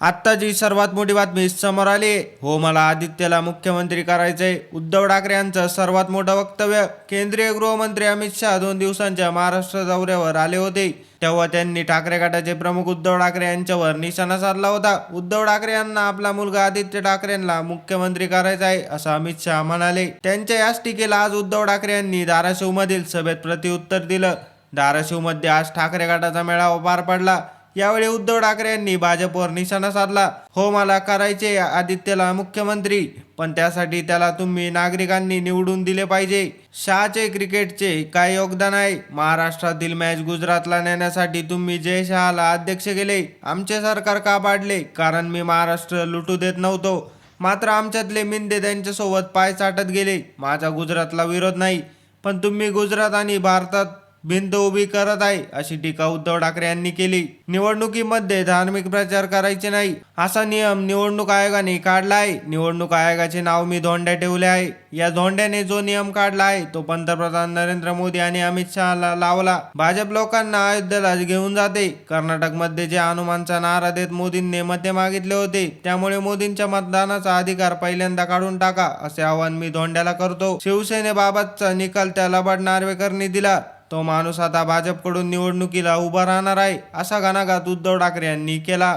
आत्ता जी सर्वात मोठी बातमी समोर आली आहे. हो मला आदित्यला मुख्यमंत्री करायचंय. उद्धव ठाकरे यांचं सर्वात मोठं वक्तव्य केंद्रीय गृहमंत्री अमित शहा दोन दिवसांच्या महाराष्ट्र दौऱ्यावर आले होते. तेव्हा त्यांनी ठाकरे गटाचे प्रमुख उद्धव ठाकरे यांच्यावर निशाणा साधला होता. उद्धव ठाकरे यांना आपला मुलगा आदित्य ठाकरेंना मुख्यमंत्री करायचा आहे असं अमित शहा म्हणाले. त्यांच्या याच टीकेला आज उद्धव ठाकरे यांनी धाराशिव मधील सभेत प्रतिउत्तर दिलं. धाराशिवमध्ये आज ठाकरे गटाचा मेळावा पार पडला. यावेळी उद्धव ठाकरे यांनी भाजपवर निशाणा साधला. हो मला करायचे आदित्यला मुख्यमंत्री. पण त्यासाठी त्याला तुम्ही नागरिकांनी निवडून दिले पाहिजे. शहाचे क्रिकेटचे काय योगदान आहे? महाराष्ट्रातील मॅच गुजरातला नेण्यासाठी तुम्ही जय शहाला अध्यक्ष केले. आमचे सरकार का पाडले? कारण मी महाराष्ट्र लुटू देत नव्हतो. मात्र आमच्यातले मिंदे त्यांच्यासोबत पाय चाटत गेले. माझा गुजरातला विरोध नाही. पण तुम्ही गुजरात आणि भारतात भिंत उभी करत आहे अशी टीका उद्धव ठाकरे यांनी केली. निवडणुकीमध्ये धार्मिक प्रचार करायचे नाही असा नियम निवडणूक आयोगाने काढला आहे. निवडणूक आयोगाचे नाव मी धोंड्या ठेवले आहे. या धोंड्याने जो नियम काढला आहे तो पंतप्रधान नरेंद्र मोदी आणि अमित शहाला लावला. भाजप लोकांना अयोध्येला घेऊन जाते. कर्नाटकमध्ये जे हनुमानचा नारा देत मोदींनी मते मागितले होते त्यामुळे मोदींच्या मतदानाचा अधिकार पहिल्यांदा काढून टाका असे आवाहन मी धोंड्याला करतो. शिवसेनेबाबतचा निकाल त्याला लबाड नार्वेकरनी दिला. तो माणूस आता भाजपकडून निवडणुकीला उभा राहणार आहे असा घणाघात उद्धव ठाकरे यांनी केला.